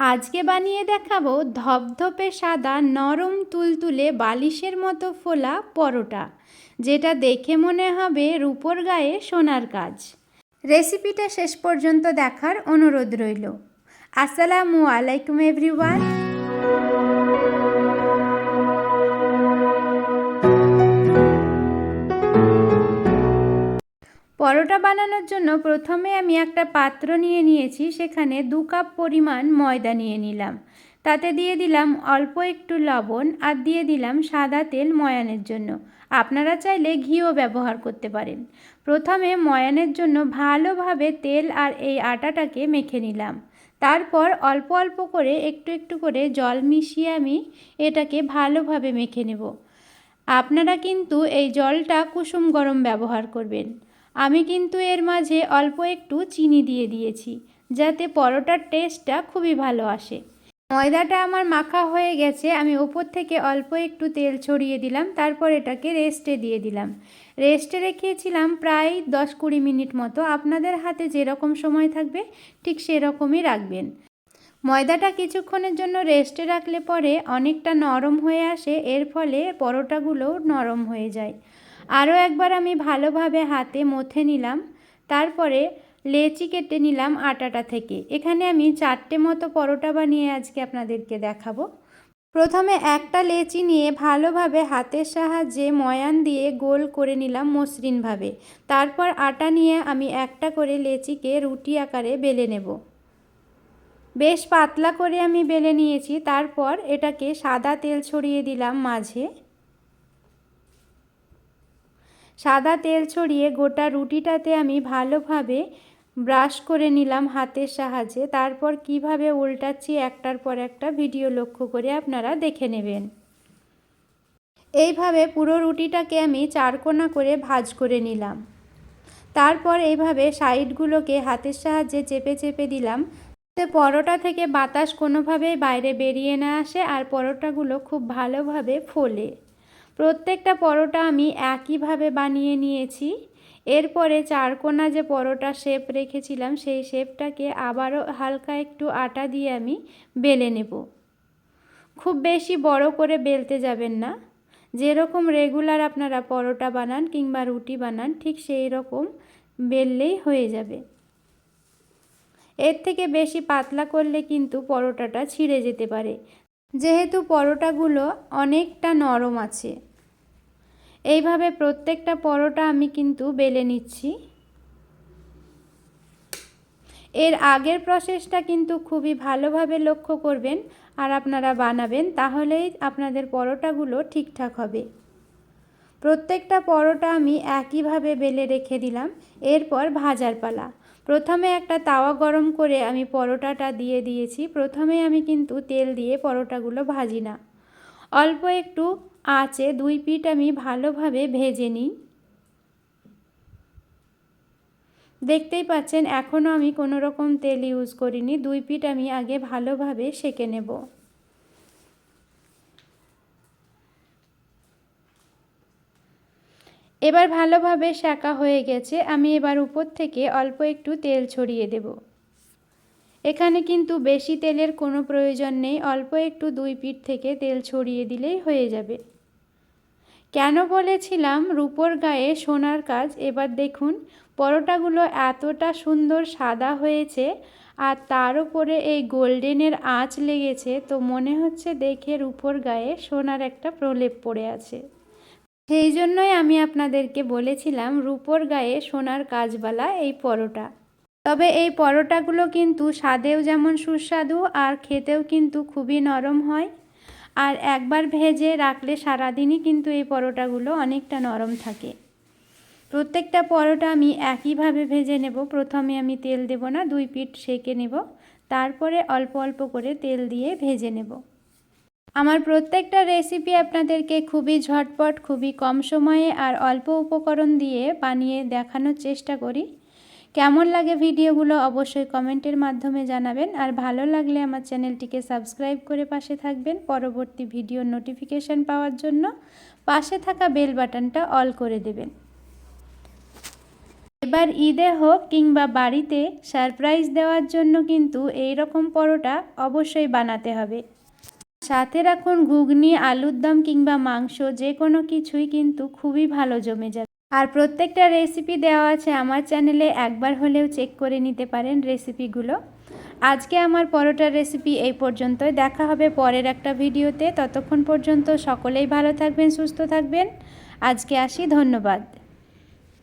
আজকে বানিয়ে দেখাবো ধপধপে সাদা নরম তুলতুলে বালিশের মতো ফোলা পরোটা, যেটা দেখে মনে হবে রূপোর গায়ে সোনার কাজ। রেসিপিটা শেষ পর্যন্ত দেখার অনুরোধ রইল। আসসালামু আলাইকুম, এভরিওয়ান। পরোটা বানানোর জন্য প্রথমে আমি একটা পাত্র নিয়ে নিয়েছি, সেখানে দু কাপ পরিমাণ ময়দা নিয়ে নিলাম। তাতে দিয়ে দিলাম অল্প একটু লবণ আর দিয়ে দিলাম সাদা তেল ময়ানের জন্য। আপনারা চাইলে ঘিও ব্যবহার করতে পারেন। প্রথমে ময়ানের জন্য ভালোভাবে তেল আর এই আটাটাকে মেখে নিলাম। তারপর অল্প অল্প করে একটু একটু করে জল মিশিয়ে আমি এটাকে ভালোভাবে মেখে নেব। আপনারা কিন্তু এই জলটা কুসুম গরম ব্যবহার করবেন। আমি কিন্তু এর মাঝে অল্প একটু চিনি দিয়ে দিয়েছি, যাতে পরোটার টেস্টটা খুবই ভালো আসে। ময়দাটা আমার মাখা হয়ে গেছে, আমি ওপর থেকে অল্প একটু তেল ছড়িয়ে দিলাম, তারপর এটাকে রেস্টে দিয়ে দিলাম। রেস্টে রেখেছিলাম প্রায় দশ কুড়ি মিনিট মতো। আপনাদের হাতে যেরকম সময় থাকবে, ঠিক সেরকমই রাখবেন। ময়দাটা কিছুক্ষণের জন্য রেস্টে রাখলে পরে অনেকটা নরম হয়ে আসে, এর ফলে পরোটাগুলোও নরম হয়ে যায়। আরও একবার আমি ভালোভাবে হাতে মথে নিলাম, তারপরে লেচি কেটে নিলাম আটাটা থেকে। এখানে আমি চারটে মতো পরোটা বানিয়ে আজকে আপনাদেরকে দেখাবো। প্রথমে একটা লেচি নিয়ে ভালোভাবে হাতের সাহায্যে ময়ান দিয়ে গোল করে নিলাম মসৃণভাবে। তারপর আটা নিয়ে আমি একটা করে লেচিকে রুটি আকারে বেলে নেব। বেশ পাতলা করে আমি বেলে নিয়েছি, তারপর এটাকে সাদা তেল ছড়িয়ে দিলাম মাঝে। সাদা তেল ছড়িয়ে গোটা রুটিটাতে আমি ভালোভাবে ব্রাশ করে নিলাম হাতের সাহায্যে। তারপর কীভাবে উল্টাচ্ছি একটার পর একটা ভিডিও লক্ষ্য করে আপনারা দেখে নেবেন। এইভাবে পুরো রুটিটাকে আমি চারকোনা করে ভাজ করে নিলাম। তারপর এইভাবে সাইডগুলোকে হাতের সাহায্যে চেপে চেপে দিলাম। পরোটা থেকে বাতাস কোনোভাবেই বাইরে বেরিয়ে না আসে আর পরোটাগুলো খুব ভালোভাবে ফোলে। প্রত্যেকটা পরোটা আমি একইভাবে বানিয়ে নিয়েছি। এরপরে চারকোনা যে পরোটা শেপ রেখেছিলাম, সেই শেপটাকে আবারও হালকা একটু আটা দিয়ে আমি বেলে নেব। খুব বেশি বড় করে বেলতে যাবেন না। যেরকম রেগুলার আপনারা পরোটা বানান কিংবা রুটি বানান, ঠিক সেই রকম বেললেই হয়ে যাবে। এর থেকে বেশি পাতলা করলে কিন্তু পরোটাটা ছিঁড়ে যেতে পারে। যেহেতু পরোটাগুলো অনেকটা নরম আছে। এইভাবে প্রত্যেকটা পরোটা আমি কিন্তু বেলে নিচ্ছি। এর আগের প্রসেসটা কিন্তু খুবই ভালোভাবে লক্ষ্য করবেন আর আপনারা বানাবেন, তাহলেই আপনাদের পরোটাগুলো ঠিকঠাক হবে। প্রত্যেকটা পরোটা আমি একইভাবে বেলে রেখে দিলাম, এরপর ভাজার পালা। প্রথমে একটা তাওয়া গরম করে আমি পরোটাটা দিয়ে দিয়েছি। প্রথমে আমি কিন্তু তেল দিয়ে পরোটাগুলো ভাজি না। অল্প একটু আঁচে দুই পিঠ আমি ভালোভাবে ভেজে নিই। দেখতেই পাচ্ছেন এখনও আমি কোনো রকম তেল ইউজ করিনি। দুই পিঠ আমি আগে ভালোভাবে সেকে নেব। এবার ভালোভাবে শাঁকা হয়ে গেছে, আমি এবার উপর থেকে অল্প একটু তেল ছড়িয়ে দেব। এখানে কিন্তু বেশি তেলের কোনো প্রয়োজন নেই, অল্প একটু দুই পিঠ থেকে তেল ছড়িয়ে দিলেই হয়ে যাবে। কেন বলেছিলাম, রূপোর গায়ে সোনার কাজ, এবার দেখুন, পরোটাগুলো এতটা সুন্দর সাদা হয়েছে আর তার উপরে এই গোল্ডেনের আঁচ লেগেছে, তো মনে হচ্ছে দেখে রূপোর গায়ে সোনার একটা প্রলেপ পড়ে আছে। সেই জন্যই আমি আপনাদেরকে বলেছিলাম রূপোর গায়ে সোনার কাজবালা এই পরোটা। তবে এই পরোটাগুলো কিন্তু স্বাদেও যেমন সুস্বাদু আর খেতেও কিন্তু খুবই নরম হয়। আর একবার ভেজে রাখলে সারাদিনই কিন্তু এই পরোটাগুলো অনেকটা নরম থাকে। প্রত্যেকটা পরোটা আমি একইভাবে ভেজে নেব। প্রথমে আমি তেল দেব না, দুই পিঠ সেকে নেব। তারপরে অল্প অল্প করে তেল দিয়ে ভেজে নেব। আমার প্রত্যেকটা রেসিপি আপনাদেরকে খুবই ঝটপট, খুবই কম সময়ে আর অল্প উপকরণ দিয়ে বানিয়ে দেখানোর চেষ্টা করি। কেমন লাগে ভিডিওগুলো অবশ্যই কমেন্টের মাধ্যমে জানাবেন। আর ভালো লাগলে আমার চ্যানেলটিকে সাবস্ক্রাইব করে পাশে থাকবেন পরবর্তী ভিডিও নোটিফিকেশান পাওয়ার জন্য। পাশে থাকা বেল বাটনটা অল করে দেবেন। এবার ঈদে হোক কিংবা বাড়িতে সারপ্রাইজ দেওয়ার জন্য কিন্তু এই রকম পরোটা অবশ্যই বানাতে হবে। সাথে রাখুন ঘুগনি, আলুর দম কিংবা মাংস, যে কোনো কিছুই কিন্তু খুবই ভালো জমে যাবে। আর প্রত্যেকটা রেসিপি দেওয়া আছে আমার চ্যানেলে একবার হলেও চেক করে নিতে পারেন রেসিপিগুলো আজকে আমার পরোটার রেসিপি এই পর্যন্তই। দেখা হবে পরের একটা ভিডিওতে। ততক্ষণ পর্যন্ত সকলেই ভালো থাকবেন, সুস্থ থাকবেন। আজকে আসি, ধন্যবাদ।